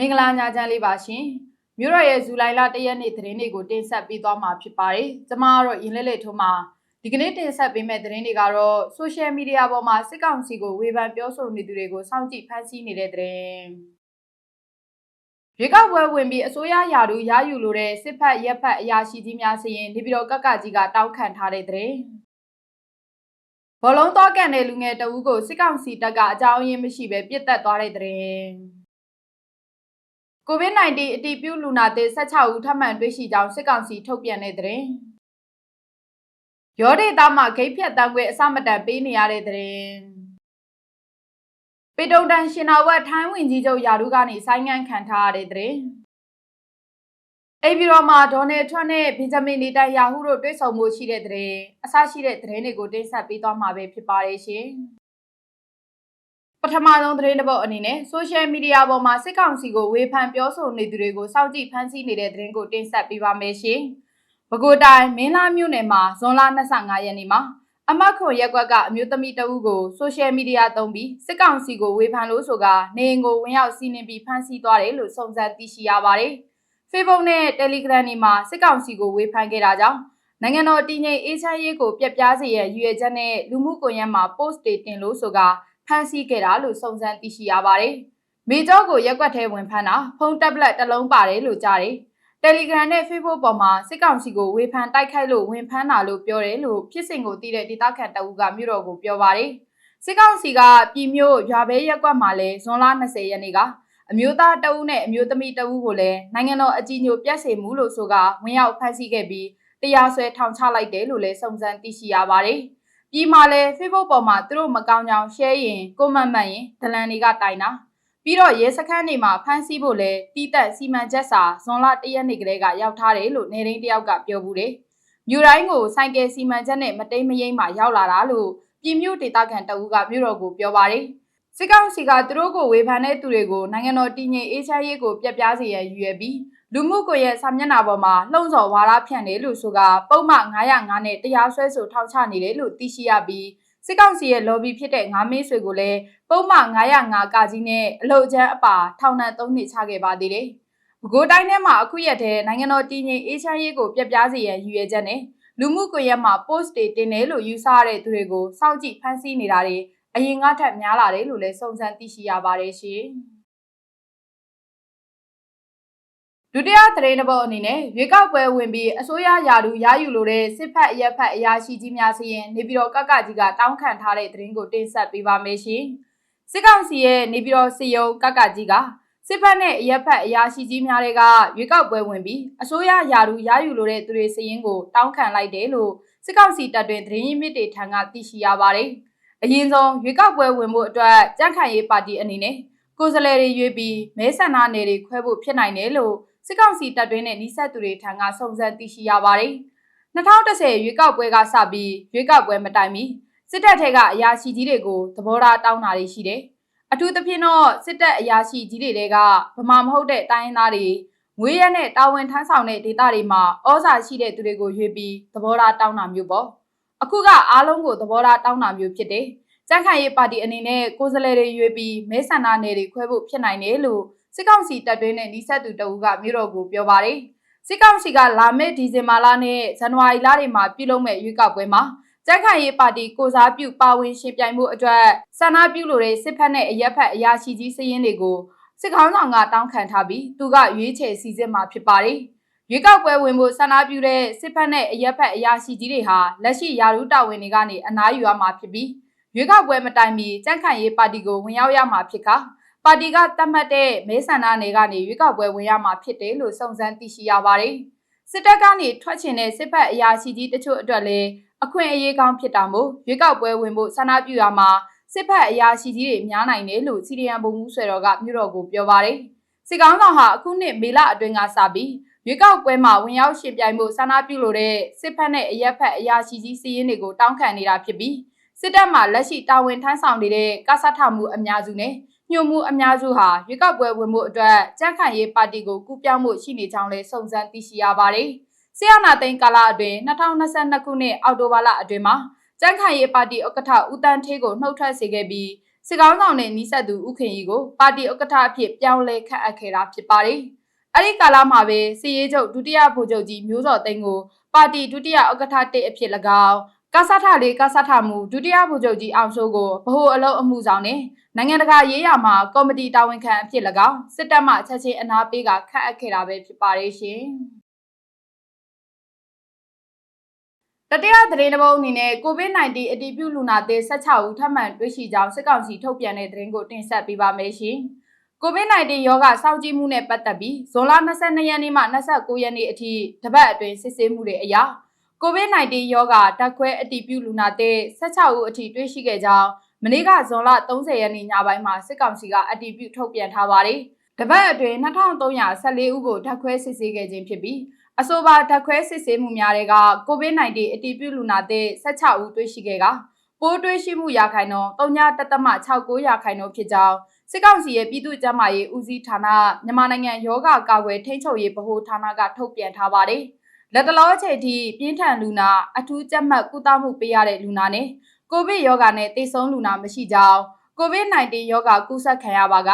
မင်္ဂလာညချမ်းလေးပါရှင်မြို့တော်ရဲ့ဇူလိုင်လ၁ရက်နေ့သတင်းတွေကိုတင်ဆက်ပေးသွားမှာဖြစ်ပါတယ်ကျမကတော့ရင်လက်လက်ထုံးမှာဒီကနေ့တင်ဆက်ပေးမယ့်သတင်းတွေကတော့ဆိုရှယ်မီဒီယာပေါ်မှာစစ်ကောင်စီကိုဝေဖန်ပြောဆိုနေသူတွေကိုစောင့်ကြည့်ဖန်ဆီးနေတဲ့သတင်းရွေးကောက်ပွဲဝင်ပြီးအစိုးရယာတို့ရယူလိုတဲ့စစ်ဖက်ရက်ဖက်အရာရှိကြီးများစရင်နေပြည်တော်ကကကြီးကတောက်ခံထားတဲ့သတင်းဘောလုံးတော့ကန်တဲ့လူငယ်တဦးကိုစစ်ကောင်စီတပ်ကအကြောင်းရင်းမရှိပဲပြစ်တက်သွားတဲ့သတင်း COVID-19 အတည်ပြုလူနာသစ်16ဦးထပ်မံတွေ့ရှိကြောင်းစစ်ကောင်စီထုတ်ပြန်တဲ့သတင်းရောဒေတာမှာဂိတ်ဖြတ်တန်းခွေအစမတန်ပေးနေရတဲ့သတင်းပေတုံတန်ရှင်နာဝက်ထိုင်းဝင်ကြီးချုပ်ယာရုကနေဆိုင်းငံ့ခံထားရတဲ့သတင်းအိဗီရောမှာဒေါ်နယ်ထရန့်နဲ့ဘင်ဂျမင်နေတန်ယာဟုတို့တွေ့ဆုံမှုရှိတဲ့သတင်းအစရှိတဲ့သတင်းတွေကိုတင်ဆက်ပေးသွားမှာပဲဖြစ်ပါတယ်ရှင် ပထမဆုံးသတင်းတစ်ပုဒ်အနေနဲ့ဆိုရှယ်မီဒီယာပေါ်မှာစစ်ကောင်စီကိုဝေဖန်ပြောဆိုနေသူတွေကိုစောင့်ကြည့်ဖန်ဆီးနေတဲ့သတင်းကိုတင်ဆက်ပေးပါမယ်ရှင်။ပဲခူးတိုင်းမင်းလာမြို့နယ်မှာဇွန်လ25ရက်နေ့မှာအမတ်ခွန်ရက်ကွက်ကအမျိုးသမီးတဦးကိုဆိုရှယ်မီဒီယာသုံးပြီးစစ်ကောင်စီကိုဝေဖန်လို့ဆိုကနေအိမ်ကိုဝင်ရောက်စီးနင်းပြီးဖမ်းဆီးသွားတယ်လို့စုံစမ်းသိရှိရပါတယ်။ Facebook နဲ့ Telegram တွေမှာစစ်ကောင်စီကိုဝေဖန်ခဲ့တာကြောင့်နိုင်ငံတော်တည်ငြိမ်အေးချမ်းရေးကိုပြက်ပြားစေရန်ရည်ရွယ်ချက်နဲ့လူမှုကွန်ရက်မှာ post တွေတင်လို့ဆိုက ဖမ်းဆီးခဲ့တာလို့စုံစမ်းသိရှိရပါတယ်။မေကျောကိုရက်ွက်ထဲဝင်ဖမ်းတာဖုန်းတက်ဘလက်တစ်လုံးပါတယ်လို့ကြားတယ်။ Telegram နဲ့ Facebook ပေါ်မှာစစ်ကောင်စီကိုဝေဖန်တိုက်ခိုက်လို့ဝင်ဖမ်းတာလို့ပြောတယ်လို့ဖြစ်စဉ်ကိုသိတဲ့ဒေသခံတအူးကမြို့တော်ကိုပြောပါတယ်။စစ်ကောင်စီကပြည်မြို့ရွာဘဲရက်ွက်မှာလဲဇွန်လ20ရက်နေ့ကအမျိုးသားတအူးနဲ့အမျိုးသမီးတအူးကိုလည်းနိုင်ငံတော်အကြီးအကျယ်ပြတ်စေမှုလို့ဆိုကဝင်ရောက်ဖမ်းဆီးခဲ့ပြီးတရားစွဲထောင်ချလိုက်တယ်လို့လည်းစုံစမ်းသိရှိရပါတယ်။ ပြီးမှလည်း Facebook ပေါ်မှာသူတို့မကောင်းကြောင် share ရင် comment မှတ်ရင်ဒလန်တွေကတိုင်တာပြီးတော့ရဲစခန်းတွေမှာဖမ်းဆီးဖို့လဲတီးတက်စီမံချက်စာဇွန်လ၁ရက်နေ့ကလေးကရောက်ထားတယ်လို့နေရင်းတယောက်ကပြောဘူးတယ်။မြို့တိုင်းကိုစိုက်ကယ်စီမံချက်နဲ့မတိမ်မယိမ့်မှရောက်လာတာလို့ပြည်မြို့ဒေသခံတအူးကမြို့တော်ကိုပြောပါတယ်။စစ်ကောင်စီကသူတို့ကိုဝေဖန်တဲ့သူတွေကိုနိုင်ငံတော်တည်ငြိမ်အေးချမ်းရေးကိုပြက်ပြားစေရန်ရည်ရွယ်ပြီး လူမှုကွန်ရက်စာမျက်နှာပေါ်မှာလှုံ့ဆော်ဝါဒဖြန့်တယ်လို့ဆိုကပုံမှန်905နဲ့တရားစွဲဆိုထောက်ချနေတယ်လို့သိရှိရပြီးစစ်ကောင်စီရဲ့ lobby ဖြစ်တဲ့ငါးမင်းဆွေကိုလည်းပုံမှန်905ကကြီးနဲ့အလုတ်ချမ်းအပါထောင်ဒဏ်3နှစ်ချခဲ့ပါသေးတယ်။ပဲခူးတိုင်းထဲမှာအခုရက်တည်းနိုင်ငံတော်တည်ငြိမ်အေးချမ်းရေးကိုပြက်ပြားစေရန်ရည်ရွယ်ချက်နဲ့လူမှုကွန်ရက်မှာ post တွေတင်တယ်လို့ယူဆရတဲ့သူတွေကိုစောင့်ကြည့်ဖန်ဆီးနေတာတွေအရင်ကထက်များလာတယ်လို့လည်းစုံစမ်းသိရှိရပါတယ်ရှင်။ ဒုတိယသတင်းတစ်ပုဒ်အနေနဲ့ရွေးကောက်ပွဲဝင်ပြီးအစိုးရယာတူရယူလိုတဲ့စစ်ဖက်အရက်ဖက်အရာရှိကြီးများစီရင်နေပြည်တော်ကကကြီးကတောင်းခံထားတဲ့သတင်းကိုတင်ဆက်ပေးပါမယ်ရှင်။စစ်ကောင်စီရဲ့နေပြည်တော်စီယုံကကကြီးကစစ်ဖက်နဲ့အရက်ဖက်အရာရှိကြီးများတွေကရွေးကောက်ပွဲဝင်ပြီးအစိုးရယာတူရယူလိုတဲ့သူတွေစီရင်ကိုတောင်းခံလိုက်တယ်လို့စစ်ကောင်စီတပ်တွင်သတင်းရင်းမြစ်တွေထံကသိရှိရပါတယ်။အရင်ဆုံးရွေးကောက်ပွဲဝင်ဖို့အတွက်ကြန့်ခိုင်ရေးပါတီအနေနဲ့ကိုယ်စားလှယ်တွေရွေးပြီးမဲဆန္ဒနယ်တွေခွဲဖို့ဖြစ်နိုင်တယ်လို့ စစ်ကောင်စီတပ်တွင်းနဲ့နှိစက်သူတွေထံကစုံစမ်းသိရှိရပါတယ်။2010ရွေးကောက်ပွဲကစပြီးရွေးကောက်ပွဲမတိုင်မီစစ်တပ်ထဲကအရာရှိကြီးတွေကိုသဘောထားတောင်းတာတွေရှိတယ်။အထူးသဖြင့်တော့စစ်တပ်အရာရှိကြီးတွေကဗမာမဟုတ်တဲ့တိုင်းရင်းသားတွေငွေရက်နဲ့တာဝန်ထမ်းဆောင်တဲ့ဒေသတွေမှာဩဇာရှိတဲ့သူတွေကိုရွေးပြီးသဘောထားတောင်းတာမျိုးပေါ့။အခုကအားလုံးကိုသဘောထားတောင်းတာမျိုးဖြစ်တယ်။ကြန့်ခိုင်ရေးပါတီအနေနဲ့ကိုယ်စားလှယ်တွေရွေးပြီးမဲဆန္ဒနယ်တွေခွဲဖို့ဖြစ်နိုင်တယ်လို့ စစ်ကောင်စီတပ်တွင်းနဲ့နှိဆက်သူတအူးကမြို့တော်ကိုပြောပါတယ်စစ်ကောင်စီကလာမယ့်ဒီဇင်ဘာလနဲ့ဇန်နဝါရီလတွေမှာပြုလုပ်မဲ့ရွေးကောက်ပွဲမှာကြက်ခိုင်ရေးပါတီကိုစားပြုပါဝင်ရှင်ပြိုင်မှုအတွက်ဆန္ဒပြုလိုတဲ့စစ်ဖက်နဲ့အရက်ဖက်အရာရှိကြီးစည်းရင်းတွေကိုစစ်ခေါင်းဆောင်ကတောင်းခံထားပြီးသူကရွေးချယ်စီစစ်မှာဖြစ်ပါတယ်ရွေးကောက်ပွဲဝင်ဖို့ဆန္ဒပြုတဲ့စစ်ဖက်နဲ့အရက်ဖက်အရာရှိကြီးတွေဟာလက်ရှိယာရုတာဝန်တွေကနေအနားယူရမှာဖြစ်ပြီးရွေးကောက်ပွဲမတိုင်မီကြန့်ခိုင်ရေးပါတီကိုဝင်ရောက်ရမှာဖြစ်ကာ ပါတီကတတ်မှတ်တဲ့မဲဆန္ဒနယ်ကနေရွေးကောက်ပွဲဝင်ရမှာဖြစ်တယ်လို့စုံစမ်းသိရှိရပါတယ်။စစ်တပ်ကနေထွက်ချင်တဲ့စစ်ဖက်အရာရှိကြီးတချို့အတွက်လည်းအခွင့်အရေးကောင်းဖြစ်တာမို့ရွေးကောက်ပွဲဝင်ဖို့ဆန္ဒပြုရမှာစစ်ဖက်အရာရှိကြီးတွေများနိုင်တယ်လို့စီရီယံဘုံမှုဆွေတော်ကမြို့တော်ကိုပြောပါတယ်။စစ်ကောင်းဆောင်ဟာအခုနှစ်မေလအတွင်းကစပြီးရွေးကောက်ပွဲမှာဝင်ရောက်ရှင်ပြိုင်မှုဆန္ဒပြုလိုတဲ့စစ်ဖက်နဲ့အရက်ဖက်အရာရှိကြီးစီးရင်တွေကိုတောင်းခံနေတာဖြစ်ပြီးစစ်တပ်မှလက်ရှိတာဝန်ထမ်းဆောင်နေတဲ့ကစားထမှုအများစုနဲ့ ညှို့မှုအများစုဟာရွေးကောက်ပွဲဝင်မှုအတွက်ကြန့်ခိုင်ရေးပါတီကိုကူးပြောင်းမှုရှိနေကြောင်းလည်းစုံစမ်းသိရှိရပါတယ်။ဆီယနာသိန်းကာလအတွင်း2022ခုနှစ်အောက်တိုဘာလအတွင်းမှာကြန့်ခိုင်ရေးပါတီဥက္ကဋ္ဌဦးတန်းထေးကိုနှုတ်ထွက်စေခဲ့ပြီးစစ်ကောင်းဆောင်နဲ့နီးစပ်သူဥခင်ကြီးကိုပါတီဥက္ကဋ္ဌအဖြစ်ပြောင်းလဲခန့်အပ်ခဲ့တာဖြစ်ပါတယ်။အဲ့ဒီကာလမှာပဲစီရေးချုပ်ဒုတိယဗိုလ်ချုပ်ကြီးမျိုးစော်သိန်းကိုပါတီဒုတိယဥက္ကဋ္ဌတစ်အဖြစ်၎င်း ကဆထလေးကဆထမှုဒုတိယဗိုလ်ချုပ်ကြီးအောင်စိုးကိုဗဟိုအလုပ်အမှုဆောင်နဲ့နိုင်ငံတကာရေးရာမှာကော်မတီတာဝန်ခံအဖြစ်၎င်းစစ်တပ်မှချက်ချင်းအနာပေးကခန့်အပ်ခဲ့တာပဲဖြစ်ပါတယ်ရှင်။တတိယသတင်းတစ်ပုဒ်အနေနဲ့ COVID-19 အတည်ပြုလူနာသစ်16ဦးထပ်မံတွေ့ရှိကြောင်းစစ်ကောင်စီထုတ်ပြန်တဲ့သတင်းကိုတင်ဆက်ပေးပါမယ်ရှင်။ COVID-19 ရောဂါစောင့်ကြည့်မှုနဲ့ပတ်သက်ပြီးဇွန်လ22ရက်နေ့မှ29ရက်နေ့အထိတပတ်အတွင်းစစ်ဆေးမှုတွေအရ COVID-19 ရောဂါဓာတ်ခွဲအတည်ပြုလူနာသစ်16ဦးအထိတွေ့ရှိခဲ့ကြောင်းမနေ့ကဇွန်လ30ရက်နေ့ညပိုင်းမှာစစ်ကောင်စီကအတည်ပြုထုတ်ပြန်ထားပါတယ်။တပတ်အတွင်း2314ဦးကိုဓာတ်ခွဲစစ်ဆေးခဲ့ခြင်းဖြစ်ပြီးအဆိုပါဓာတ်ခွဲစစ်ဆေးမှုများတွေက COVID-19 အတည်ပြုလူနာသစ်16ဦးတွေ့ရှိခဲ့ကပိုးတွေ့ရှိမှုရာခိုင်နှုန်း3.69ရာခိုင်နှုန်းဖြစ်ကြောင်းစစ်ကောင်စီရဲ့ပြည်သူ့ကျန်းမာရေးဦးစီးဌာနမြန်မာနိုင်ငံယောဂကာကွယ်ထိန်းချုပ်ရေးဗဟိုဌာနကထုတ်ပြန်ထားပါတယ်။ လက်တလောအချိန်ထိပြင်းထန်လူနာအထူးကြက်မှတ်ကုသမှုပေးရတဲ့လူနာနဲ့ကိုဗစ်ရောဂါနဲ့သေဆုံးလူနာမရှိကြောင်းကိုဗစ် -19 ရောဂါကူးစက်ခံရပါက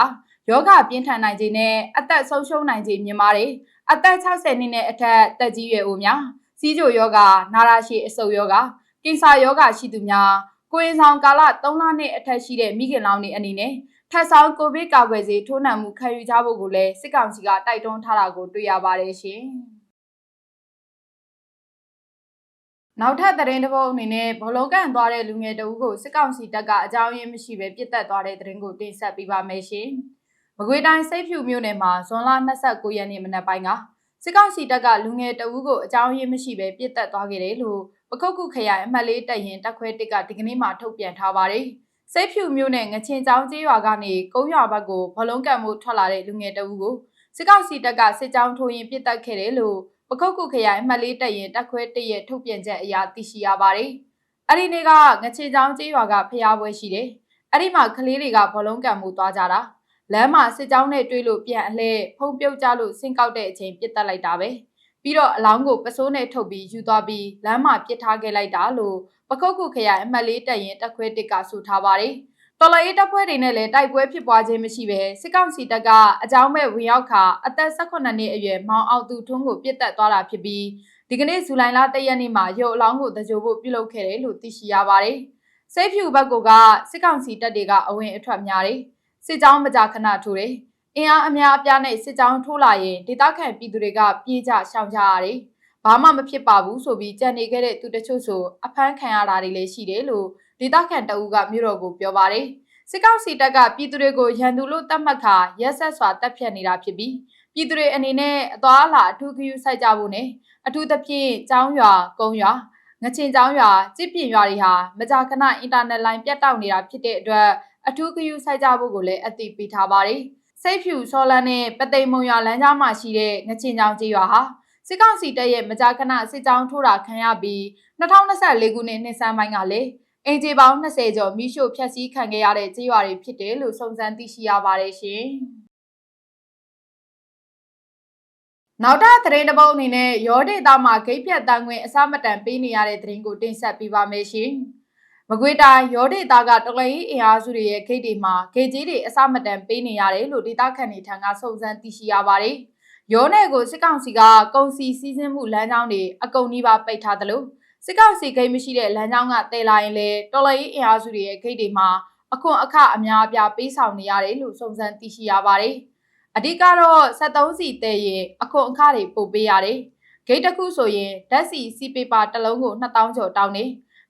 ယောဂပြင်းထန်နိုင်ခြင်းနဲ့အသက်ဆုံးရှုံးနိုင်ခြင်းမြင်ပါတယ်။အသက်60နှစ်နဲ့အထက်တက်ကြီးရွယ်အိုများစီးကြိုယောဂနာရာရှည်အဆုပ်ယောဂကင်ဆာယောဂရှိသူများကိုရင်ဆောင်ကာလ3လနဲ့အထက်ရှိတဲ့မိခင်လောင်တွေအနေနဲ့ထပ်ဆောင်ကိုဗစ်ကာကွယ်ဆေးထိုးနှံမှုခံယူကြဖို့ကိုလည်းစစ်ကောင်စီကတိုက်တွန်းထားတာကိုတွေ့ရပါတယ်ရှင်။ နောက်ထပ်သတင်းတစ်ပုဒ်အနေနဲ့ဘောလုံးကန်သွားတဲ့လူငယ်တဦးကိုစစ်ကောင်စီတပ်ကအကြောင်းရင်းမရှိဘဲပြစ်တက်သွားတဲ့သတင်းကိုတင်ဆက်ပေးပါမယ်ရှင်။မကွေးတိုင်းစိတ်ဖြူမြို့နယ်မှာဇွန်လ29ရက်နေ့မနက်ပိုင်းကစစ်ကောင်စီတပ်ကလူငယ်တဦးကိုအကြောင်းရင်းမရှိဘဲပြစ်တက်သွားခဲ့တယ်လို့ပခုတ်ခုခရိုင်အမှတ်လေးတပ်ရင်တပ်ခွဲတစ်ကဒီကနေ့မှထုတ်ပြန်ထားပါတယ်။စိတ်ဖြူမြို့နယ်ငချင်ချောင်းကျေးရွာကနေကုန်းရွာဘက်ကိုဘောလုံးကန်မှုထွက်လာတဲ့လူငယ်တဦးကိုစစ်ကောင်စီတပ်ကစစ်ကြောင်းထိုးရင်ပြစ်တက်ခဲ့တယ်လို့ ပခုတ်ခုခရိုင်အမှတ်လေးတပ်ရင်တပ်ခွဲတစ်ရဲ့ထုတ်ပြန်ချက်အရသိရှိရပါတယ်။အဲ့ဒီနေ့ကငချင်ချောင်းကျေးရွာကဖျားပွဲရှိတယ်။အဲ့ဒီမှာကလေးတွေကဘောလုံးကန်မှုသွားကြတာ။လမ်းမှာစစ်ကြောင်းနဲ့တွေ့လို့ပြန်အလှဲဖုံပြုတ်ကြလို့ဆင်းကောက်တဲ့အချိန်ပြစ်တက်လိုက်တာပဲ။ပြီးတော့အလောင်းကိုပစိုးနဲ့ထုတ်ပြီးယူသွားပြီးလမ်းမှာပစ်ထားခဲ့လိုက်တာလို့ပခုတ်ခုခရိုင်အမှတ်လေးတပ်ရင်တပ်ခွဲတစ်ကဆိုထားပါတယ်။ တော်လိုရေးတပ်ဖွဲ့တွေနဲ့လည်းတိုက်ပွဲဖြစ်ပွားခြင်းမရှိဘဲစစ်ကောင်စီတပ်ကအကြောင်းမဲ့ဝင်ရောက်ခါအသက်18နှစ်အရွယ်မောင်အောင်သူထွန်းကိုပြစ်တက်သွားတာဖြစ်ပြီးဒီကနေ့ဇူလိုင်လ၁ရက်နေ့မှာရုပ်အလောင်းကိုတကြိုဖို့ပြုလုပ်ခဲ့တယ်လို့သိရှိရပါတယ်။စိတ်ဖြူဘက်ကစစ်ကောင်စီတပ်တွေကအဝင်အထွက်များတယ်။စစ်ကြောင်းမကြခဏထိုးတယ်။အင်အားအများအပြားနဲ့စစ်ကြောင်းထိုးလာရင်ဒေသခံပြည်သူတွေကပြေးကြရှောင်ကြရတယ်။ဘာမှမဖြစ်ပါဘူးဆိုပြီးကြံနေခဲ့တဲ့သူတချို့ဆိုအဖမ်းခံရတာတွေလည်းရှိတယ်လို့ ဒေသခံတအူးကမြို့တော်ကိုပြောပါတယ်စစ်ကောက်စီတပ်ကပြည်သူတွေကိုရန်သူလို့သတ်မှတ်ခါရက်ဆက်စွာတပ်ဖြတ်နေတာဖြစ်ပြီးပြည်သူတွေအနေနဲ့အသွားအလာအထူးဂရုစိုက်ကြဖို့နဲ့အထူးသဖြင့်ကျောင်းရွာကုန်းရွာငချင်ကျောင်းရွာစစ်ပြင်ရွာတွေဟာမကြာခဏအင်တာနက်လိုင်းပြတ်တောက်နေတာဖြစ်တဲ့အတွက်အထူးဂရုစိုက်ကြဖို့ကိုလည်းအသိပေးထားပါတယ်စိတ်ဖြူဆော်လန်နဲ့ပသိမ်မုံရွာလမ်းကြားမှာရှိတဲ့ငချင်ကျောင်းကျေးရွာဟာစစ်ကောင်စီတပ်ရဲ့မကြာခဏစစ်ကြောင်းထိုးတာခံရပြီး2024ခုနှစ်နှစ်ဆန်းပိုင်းကလည်း အင်ဂျီပေါင်း20ကျော်မိရှို့ဖျက်ဆီးခံခဲ့ရတဲ့ကြေးရွာတွေဖြစ်တယ်လို့စုံစမ်းသိရှိရပါတယ်ရှင်။နောက်ထပ်သတင်းတစ်ပုဒ်အနေနဲ့ရောဒေတာမှာဂိတ်ဖြတ်တန်းခွင့်အစမတန်ပေးနေရတဲ့သတင်းကိုတင်ဆက်ပေးပါမယ်ရှင်။မကွေးတိုင်းရောဒေတာကတလီအင်အားစုတွေရဲ့ဂိတ်တွေမှာဂိတ်ကြီးတွေအစမတန်ပေးနေရတယ်လို့ဒေတာခန်တွေထံကစုံစမ်းသိရှိရပါတယ်။ရောနယ်ကိုစစ်ကောင်စီကကုန်စီစည်းစိမ်မှုလမ်းကြောင်းတွေအကုန်နီးပါးပိတ်ထားတယ်လို့ စစ်ကောင်စီဂိတ်မရှိတဲ့လမ်းကြောင်းကတည်လာရင်လေတော်လရေးအင်အားစုတွေရဲ့ဂိတ်တွေမှာအခွန်အခအများအပြားပေးဆောင်နေရတယ်လို့စုံစမ်းသိရှိရပါတယ်။အဓိကတော့73စီတဲ့ရင်အခွန်အခတွေပို့ပေးရတယ်။ဂိတ်တစ်ခုဆိုရင်ဓာတ်စီစီပေပါတစ်လုံးကို2000ကျော်တောင်းနေ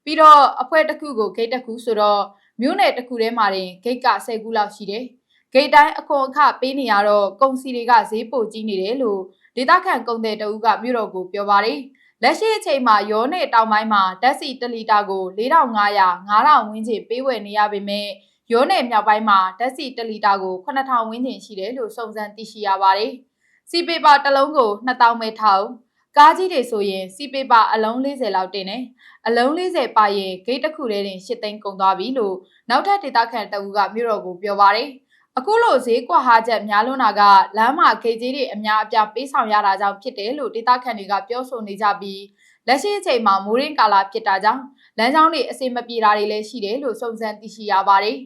ပြီးတော့အဖွဲတစ်ခုကိုဂိတ်တစ်ခုဆိုတော့မြို့နယ်တစ်ခုထဲမှာတင်ဂိတ်က10ခုလောက်ရှိတယ်။ဂိတ်တိုင်းအခွန်အခပေးနေရတော့ကုန်စီတွေကဈေးပိုကြီးနေတယ်လို့ဒေသခံကုန်တဲ့တအုပ်ကမြို့တော်ကိုပြောပါတယ်။ လက်ရှိအချိန်မှာရောနယ်တောင်ပိုင်းမှာဓာတ်ဆီ1လီတာကို4500 9000ဝန်းကျင်ပေးဝယ်နေရပေမဲ့ရောနယ်မြောက်ပိုင်းမှာဓာတ်ဆီ1လီတာကို9000ဝန်းကျင်ရှိတယ်လို့စုံစမ်းသိရှိရပါတယ်။စီပေပါတစ်လုံးကို2000ပဲထောက်ကားကြီးတွေဆိုရင်စီပေပါအလုံး40လောက်တင်တယ်။အလုံး40ပါရင်ဂိတ်တစ်ခုတည်းတင်8သိန်းကုန်သွားပြီလို့နောက်ထပ်ဒေသခံတအူးကမြို့တော်ကိုပြောပါတယ်။ အခုလိုဈေးကွာဟာချက်များလွန်းတာကလမ်းမှာခေကြီးတွေအများအပြားပေးဆောင်ရတာကြောင့်ဖြစ်တယ်လို့ဒေသခံတွေကပြောဆိုနေကြပြီးလက်ရှိအချိန်မှာမိုးရင်းကာလဖြစ်တာကြောင့်လမ်းကြောင်းတွေအဆင်မပြေတာတွေလည်းရှိတယ်လို့စုံစမ်းသိရှိရပါတယ်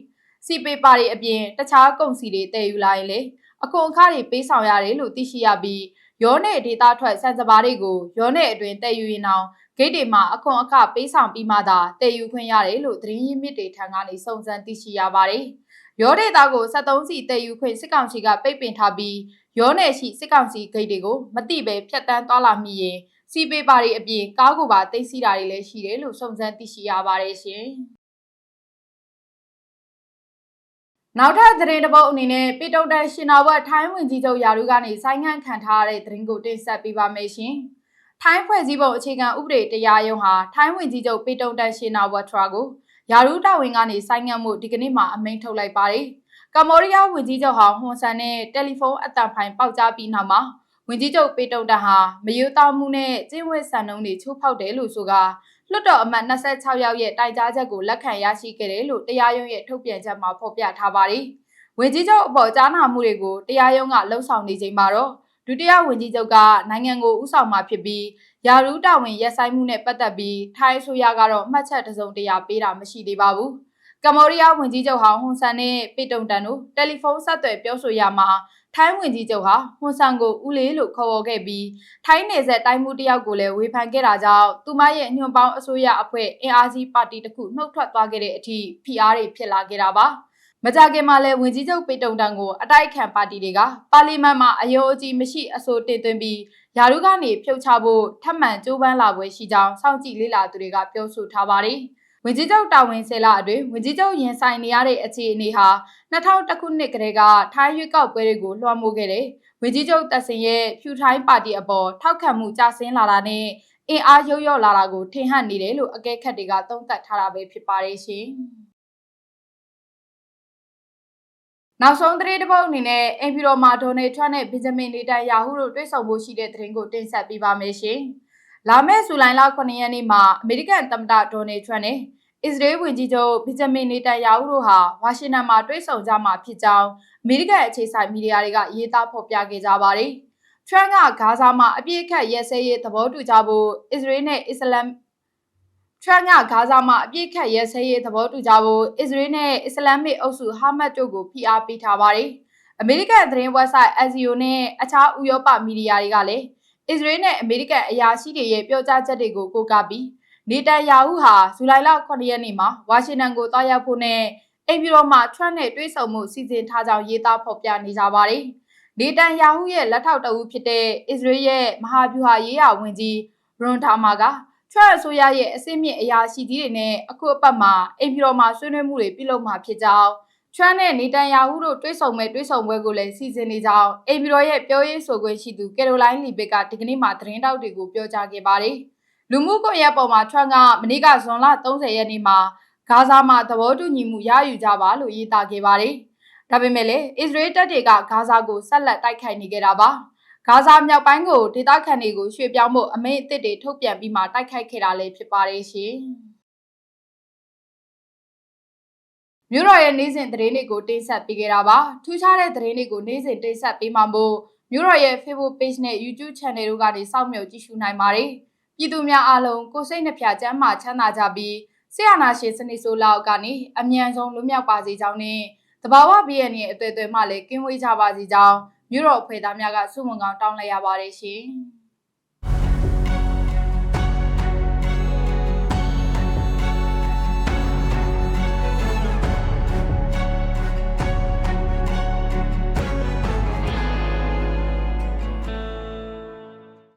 စီပေပါတွေအပြင်တခြားကုန်စည်တွေတည်ယူလာရင်လေအခွန်အခတွေပေးဆောင်ရတယ်လို့သိရှိရပြီးရောနဲ့ဒေတာထွက်စံစပါးတွေကိုရောနဲ့အတွင်တည်ယူရင်အောင်ဂိတ်တွေမှာအခွန်အခပေးဆောင်ပြီးမှသာတည်ယူခွင့်ရတယ်လို့သတင်းရင်းမြစ်တွေထံကနေစုံစမ်းသိရှိရပါတယ်။ ရောဒေတာကို73စီတည်ယူခွင့်စစ်ကောင်စီကပိတ်ပင်ထားပြီးရောနယ်ရှိစစ်ကောင်စီဂိတ်တွေကိုမတိပဲဖျက်တမ်းသွားလာမိရင်စီပေပါတွေအပြင်ကားကိုပါသိမ်းဆည်းတာတွေလည်းရှိတယ်လို့စုံစမ်းသိရှိရပါတယ်ရှင်။နောက်ထပ်သတင်းတစ်ပုဒ်အနေနဲ့ပေတုံတန်ရှင်နာဝတ်ထိုင်းဝင်ကြီးချုပ်ယာရုကနေဆိုင်းငံ့ခံထားရတဲ့သတင်းကိုတင်ဆက်ပေးပါမယ်ရှင်။ထိုင်းဖွဲ့စည်းပုံအခြေခံဥပဒေတရားရုံးဟာထိုင်းဝင်ကြီးချုပ်ပေတုံတန်ရှင်နာဝတ်ထရာကို ယာရုတာဝန်ကနေဆိုင်းငံ့မှုဒီကနေ့မှအမိန့်ထုတ်လိုက်ပါတယ်။ကမ္ဘောဒီးယားဝန်ကြီးချုပ်ဟောင်းဟွန်ဆန်နဲ့တယ်လီဖုန်းအတန်ဖိုင်ပေါက်ကြားပြီးနောက်မှာဝန်ကြီးချုပ်ပေတုံတန်ဟာမယိုးတောမှုနဲ့ကျင်းဝတ်ဆန်နှုံးတွေချိုးဖောက်တယ်လို့ဆိုကလွတ်တော်အမတ်26ယောက်ရဲ့တိုင်ကြားချက်ကိုလက်ခံရရှိခဲ့တယ်လို့တရားရုံးရဲ့ထုတ်ပြန်ချက်မှာဖော်ပြထားပါတယ်။ဝန်ကြီးချုပ်အပေါ်ကြားနာမှုတွေကိုတရားရုံးကလှုံ့ဆော်နေချိန်မှာတော့ ဒုတိယဝန်ကြီးချုပ်ကနိုင်ငံကိုဥဆောင်မှာဖြစ်ပြီးယာရူးတာဝန်ရက်ဆိုင်မှုနဲ့ပတ်သက်ပြီးထိုင်းအစိုးရကတော့မှတ်ချက်တစုံတရာပေးတာမရှိသေးပါဘူး။ကမ္ဘောဒီးယားဝန်ကြီးချုပ်ဟောင်းဟွန်ဆန်နဲ့ပေတုံတန်တို့တယ်လီဖုန်းဆက်သွယ်ပြောဆိုရမှာထိုင်းဝင်ကြီးချုပ်ဟာဟွန်ဆန်ကိုဦးလေးလို့ခေါ်ဝေါ်ခဲ့ပြီးထိုင်းနယ်ဆက်တိုင်းမှုတယောက်ကိုလည်းဝေဖန်ခဲ့တာကြောင့်သူမရဲ့ညွန့်ပေါင်းအစိုးရအဖွဲ့အင်အားကြီးပါတီတစ်ခုနှုတ်ထွက်သွားခဲ့တဲ့အထိဖိအားတွေဖြစ်လာခဲ့တာပါ မကြခင်မှာလဲဝင်ကြီးချုပ်ပေတုံတန်ကိုအတိုက်ခံပါတီတွေကပါလီမန်မှာအယုံအကြည်မရှိအဆိုတင်သွင်းပြီးယာရုကနေဖြုတ်ချဖို့ထပ်မံကြိုးပမ်းလာပွဲရှိကြောင်းစောင့်ကြည့်လေ့လာသူတွေကပြောဆိုထားပါတယ်။ဝင်ကြီးချုပ်တာဝန်ဆယ်လအတွင်းဝင်ကြီးချုပ်ရင်ဆိုင်နေရတဲ့အခြေအနေဟာ2000ခုနှစ်ကတည်းကထိုင်းရွေးကောက်ပွဲတွေကိုလွှမ်းမိုးခဲ့တဲ့ဝင်ကြီးချုပ်တက်စင်ရဲ့ဖြူထိုင်းပါတီအပေါ်ထောက်ခံမှုကျဆင်းလာတာနဲ့အင်အားရုပ်ရော့လာတာကိုထင်ဟပ်နေတယ်လို့အကဲခတ်တွေကသုံးသပ်ထားတာပဲဖြစ်ပါတယ်ရှင်။ နောက်ဆုံးသတင်းတစ်ပုဒ်အနေနဲ့အင်ဖီရိုမာဒေါ်နယ်ထရန့်နဲ့ဘင်ဂျမင်နေတန်ယာဟုတို့တွေ့ဆုံဖို့ရှိတဲ့သတင်းကိုတင်ဆက်ပေးပါမယ်ရှင်။လာမယ့်ဇူလိုင်လ9ရက်နေ့မှာအမေရိကန်သမ္မတဒေါ်နယ်ထရန့်နဲ့အစ္စရေးဝန်ကြီးချုပ်ဘင်ဂျမင်နေတန်ယာဟုတို့ဟာဝါရှင်တန်မှာတွေ့ဆုံကြမှာဖြစ်ကြောင်းအမေရိကန်အခြေစိုက်မီဒီယာတွေကရေးသားဖော်ပြခဲ့ကြပါတယ်။ထရန့်ကဂါဇာမှာအပြစ်ခတ်ရဲစဲရေးသဘောတူကြဖို့အစ္စရေးနဲ့အစ္စလမ် ထရန့်ကဂါဇာမှာအပြစ်ခတ်ရဲစဲရေးသဘောတူကြဖို့အစ္စရေးနဲ့အစ္စလမ်မစ်အုပ်စုဟာမတ်တို့ကိုဖိအားပေးထားပါတယ်။အမေရိကန်သတင်း website Axios နဲ့အခြားဥရောပမီဒီယာတွေကလည်းအစ္စရေးနဲ့အမေရိကန်အရာရှိတွေရဲ့ပြောကြားချက်တွေကိုကိုးကားပြီးနေတန်ယာဟုဟာဇူလိုင်လ9ရက်နေ့မှာဝါရှင်တန်ကိုတွားရောက်ဖို့နဲ့အိမ်ပြည်တော်မှာထရန့်နဲ့တွေ့ဆုံမှုစီစဉ်ထားကြောင်းရေးသားဖော်ပြနေကြပါတယ်။နေတန်ယာဟုရဲ့လက်ထောက်တဦးဖြစ်တဲ့အစ္စရေးရဲ့မဟာဗျူဟာရေးရာဝန်ကြီးရွန်ဒါမာက ထရန့်အစိုးရရဲ့အစင်းမြင့်အရာရှိကြီးတွေနဲ့အခုအပတ်မှာအိမ်ပြည်တော်မှာဆွေးနွေးမှုတွေပြုလုပ်မှာဖြစ်ကြောင်းထရန့်နဲ့နေတန်ယာဟုတို့တွေ့ဆုံမဲ့တွေ့ဆုံပွဲကိုလည်းစီစဉ်နေကြောင်းအိမ်ပြည်တော်ရဲ့ပြောရေးဆိုခွင့်ရှိသူကယ်ရိုလိုင်းလီဘစ်ကဒီကနေ့မှသတင်းတောက်တွေကိုပြောကြားခဲ့ပါတယ်။လူမှုကွန်ရက်ပေါ်မှာထရန့်ကမနေ့ကဇွန်လ30ရက်နေ့မှာဂါဇာမှာသဘောတူညီမှုရယူကြပါလို့ရေးသားခဲ့ပါတယ်။ဒါပေမဲ့လည်းအစ္စရေးတပ်တွေကဂါဇာကိုဆက်လက်တိုက်ခိုက်နေကြတာပါ။ ဂါဇာမြောက်ပိုင်းကိုဒေသခံတွေကိုရွှေ့ပြောင်းဖို့အမိန့်အသစ်တွေထုတ်ပြန်ပြီးမှတိုက်ခိုက်ခဲ့တာလည်းဖြစ်ပါတယ်ရှင်။မြို့တော်ရဲ့နေ့စဉ်သတင်းတွေကိုတင်ဆက်ပေးခဲ့တာပါထူးခြားတဲ့သတင်းတွေကိုနေ့စဉ်တင်ဆက်ပေးမှာမို့မြို့တော်ရဲ့ Facebook Page နဲ့ YouTube Channel တို့ကနေစောင့်မျှော်ကြည့်ရှုနိုင်ပါတယ်။ပြည်သူများအားလုံးကိုစိတ်နှဖျားချမ်းသာချမ်းသာကြပြီးဆရာနာရှင်စနစ်ဆိုးလောက်ကနေအမြန်ဆုံးလွတ်မြောက်ပါစေကြောင်းနဲ့တဘာဝဘီရဲ့အသွေးအသွေးမှလည်းကင်းဝေးကြပါစေကြောင်း မြို့တော်အဖွဲ့သားများကဆုမွန်ကောင်းတောင်းလိုက်ရပါတယ်ရှင်။